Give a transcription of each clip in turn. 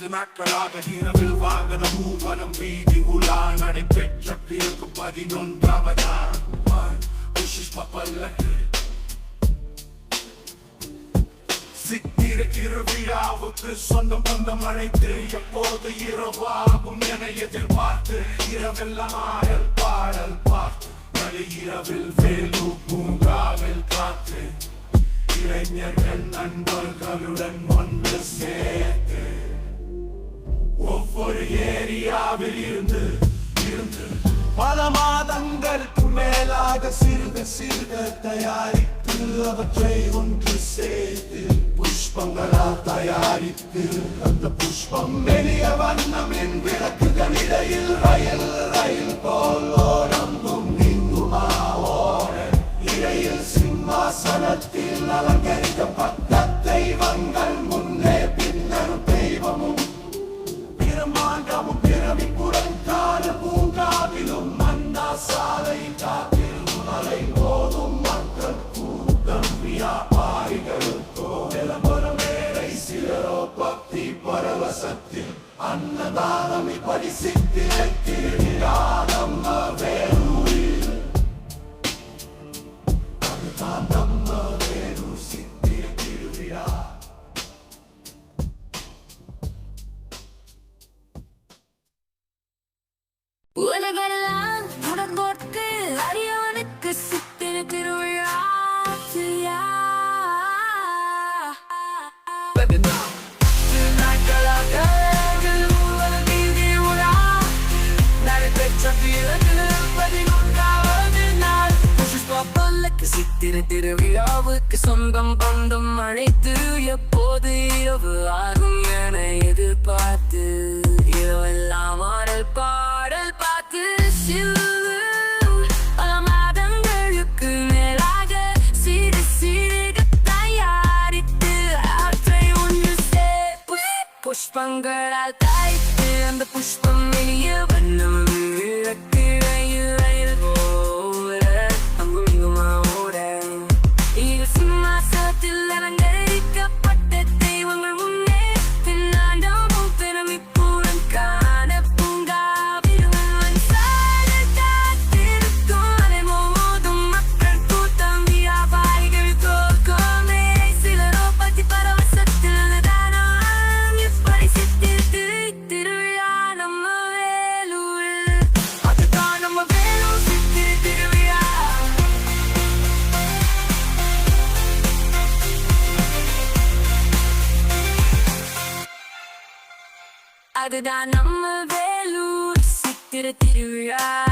பத்து நாட்களாக இரவில் வாகனம் ஊர்வலம் வீதி உலா நடைபெற்ற பிறகு பதினொன்றாவதாம் புஷ்ப சித்திர திருவிழாவுக்கு சொந்தம் பந்தம் அழைத்து எப்போது இரவாகும் என எதிர்பார்த்து இரவெல்லாம் ஆடல் பாடல் பார்த்து நடு இரவில் வேலு பூங்காவில் காத்து இளைஞர்கள் நண்பர்களுடன் ஒன்று சேர்த்து. ஒவ்வொரு ஏரியாவில் இருந்து இருந்து. பல மாதங்களுக்கு மேலாக சிறுக சிறுக தயாரித்து அவற்றை ஒன்று சேர்த்து புஷ்பங்களா தயாரித்து அந்த புஷ்பம் வெளிய வண்ணம் என் விளக்குகள் இடையில் ரயில் ரயில் போல் ஓடங்கும் நீங்குமா ஓட இடையில் சிம்மாசனத்தில் அலங்கரிக்கப்பட்ட தெய்வங்கள். பக்தி பரவசத்தில் அன்னதானம் இப்படி சித்திரத்திருவிழானம் வேலூரில். அதுதான் நம்ம வேலூர் சித்திர திருவிழா. உலகெல்லாம் பல்லக்கு திருவிழாவுக்கு சொந்தம் பந்தம் அழைத்து எப்போது இரவு ஆகும் என எதிர்பார்த்து இரவெல்லாம் ஆடல் பாடல் பார்த்து சில்லு பல மாதங்களுக்கு மேலாக சிறு சிறுக தயாரித்து அவற்றை ஒன்று சேர்ப்பு புஷ்பங்களால் தாய்த்து அந்த புஷ்பம் வெளியே வண்ணம் விளக்கு அதுதான் நம்ம வேலூர். சித்திர திருவிழா.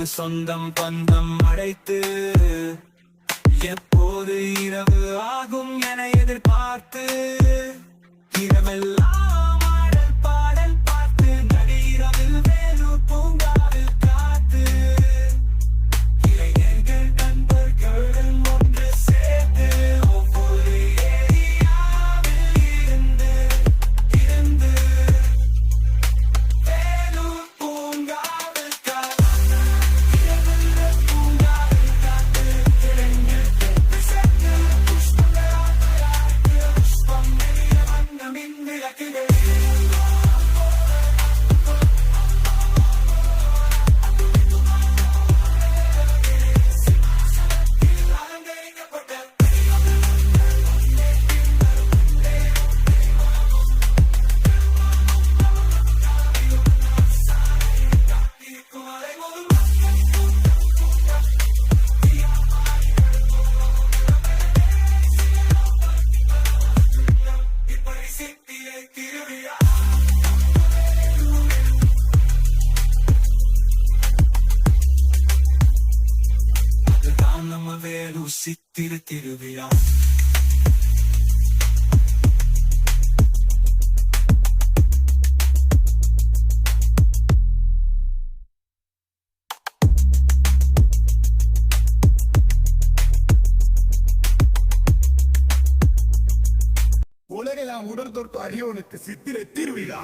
திருவிழாவு சொந்தம் பந்தம் அடைத்து எப்போது இரவு ஆகும் என எதிர்பார்த்து இரவெல்லாம் தொட்டு அறியோனுக்கு சித்திரை திருவிழா.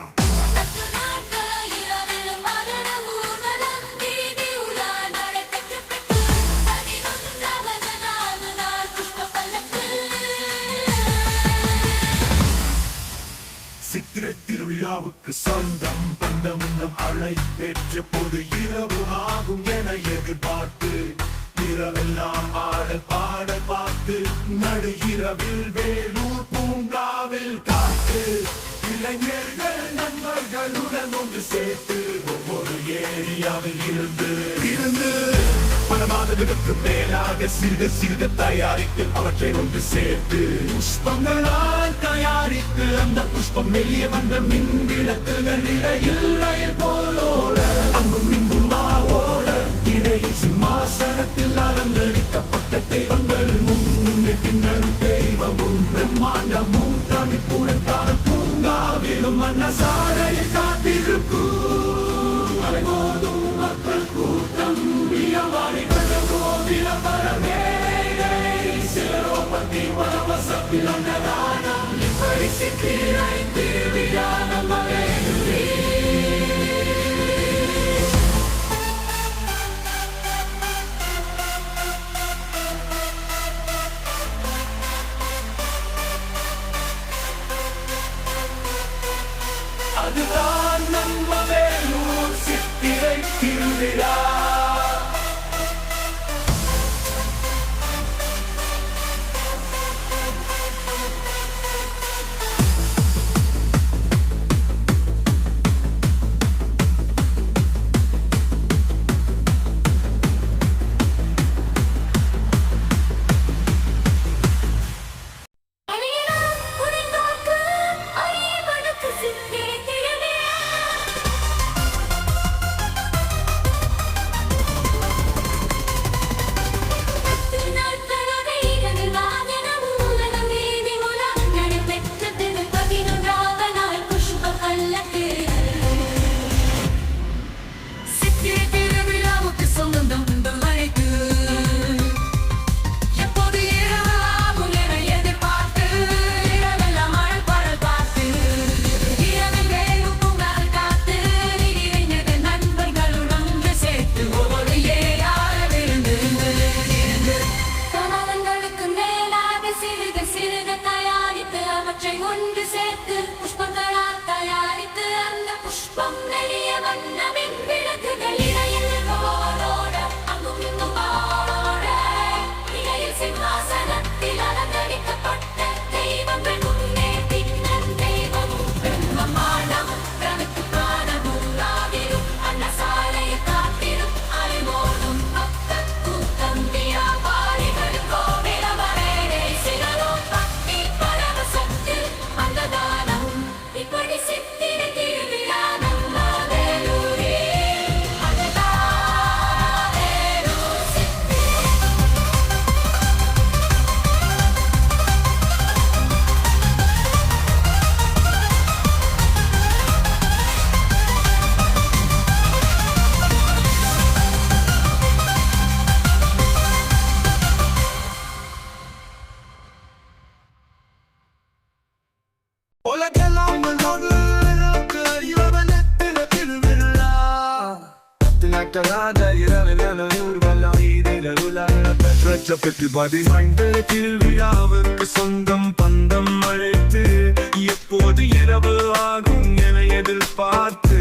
சித்திரை திருவிழாவுக்கு சொந்தம் பந்தம் அழைப்பேற்ற பொது இரவு ஆகும் என எதிர்பார்த்து. இரவெல்லாம் ஆடல் பாடல் பார்த்து நடு இரவில் வேலூர் பூங்காவில் காத்து. இளைஞர்கள் நண்பர்களுடன் ஒன்று சேர்த்து ஒவ்வொரு ஏரியாவில் இருந்து இருந்து பல மாதங்களுக்கு மேலாக சிறுக சிறுக தயாரித்து அவற்றை ஒன்று சேர்த்து புஷ்பங்களால் தயாரித்து அந்த புஷ்பம் வெளியே வந்த மின் விளக்குகள் இடையில் ரயில் போலோட அங்கும் சிம்மாசனத்தில் அலங்கரிக்கப்பட்ட தெய்வங்கள் முன்னே பின்னரும் தெய்வமும் பிரம்மாண்டமும் தனிப்புடன் பூங்காவிலும் மன்னசாரையை காத்திருக்கும். அலைபோதும் மக்கள் கூட்டம் வியவாடி கோவில பரமேடை சிலரோ பத்தி பரவசத்தில் அன்னதானம் இப்படி சித்திரை திருவிழா நம்ம சித்திரை சிறுக சிறுக தயாரித்து அவற்றை ஒன்று சேர்த்து புஷ்பங்களால் தயாரித்து அந்த புஷ்பம் நிறைய வண்ணமின் விளக்குகளில் பத்து இரவில் ஊர்வலம் பெற்ற பெற்று பதினைந்து திருவிழாவுக்கு சொந்தம் பந்தம் அழைத்து எப்போது இரவு ஆகும் என எதிர்பார்த்து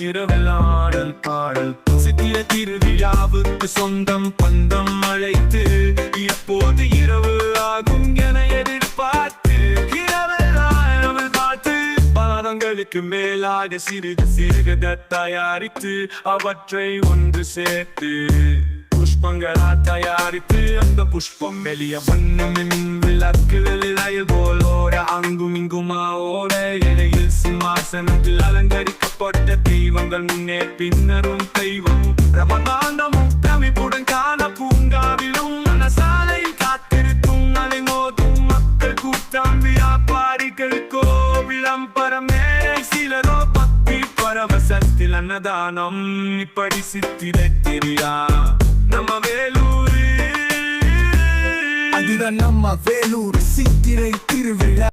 இரவில் ஆடல் பாடல் சித்திர திருவிழாவுக்கு சொந்தம் பாதங்களுக்கு மேலாக சிறிது சிறுக தயாரித்து அவற்றை ஒன்று சேர்த்து. புஷ்பங்களா தயாரித்து அந்த புஷ்பம் வெளிய வண்ணமின் விளக்குகள் இலையில் போலோட அங்கும் இங்குமா ஓட இடையில் சிம்மாசனத்தில் அலங்கரிக்கப்பட்ட தெய்வங்கள் முன்னே பின்னரும் தெய்வம் ரமகாண்டமும் தமிப்புடன் அன்னதானம் இப்படி சித்திரை திருவிழா நம்ம வேலூர் அதுதான் நம்ம வேலூர் சித்திரை திருவிழா.